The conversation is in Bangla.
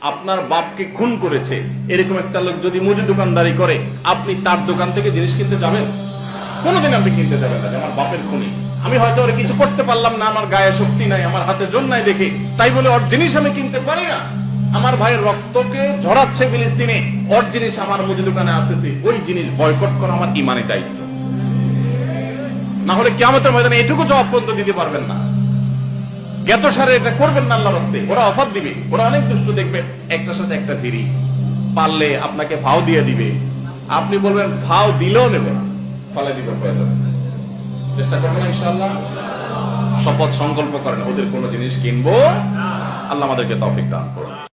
আপনার বাপকে খুন করেছে। এরকম একটা লোক যদি মুদি দোকানদারি করে, আপনি তার দোকান থেকে জিনিস কিনতে যাবেন? কোনোদিন আপনি কিনতে যাবেন না আমার বাপের খুনি। আমি হয়তো ওরা কিছু করতে পারলাম না, আমার গায়ে শক্তি নাই, আমার হাতে জোর নাই দেখে। তাই বলে ওর জিনিস আমি কিনতে পারি না। আমার ভাইয়ের রক্তকে ঝরাচ্ছে ফিলিস্তিনে, ওর জিনিস আমার মুদি দোকানে আসতেছে। ওই জিনিস বয়কট করা আমার ইমানে দায়িত্ব। না হলে কেমন ময়দানে এটুকু জবাব পর্যন্ত দিতে পারবেন না। জ্ঞাত সারে এটা করবেন না আল্লাহর রাস্তে ওরা অফার দিবে। ওরা অনেক দুষ্ট দেখবে। একটার সাথে একটা ফিরি। পারলে আপনাকে ভাও দিয়ে দিবে। আপনি বলবেন, ভাও দিলেও নেবে না। ফলে দিবে চেষ্টা করবেন ইনশাআল্লাহ। শপথ সংকল্প করেন, ওদের কোনো জিনিস কিনবো আল্লাহ আমাদেরকে তৌফিক দান করুন।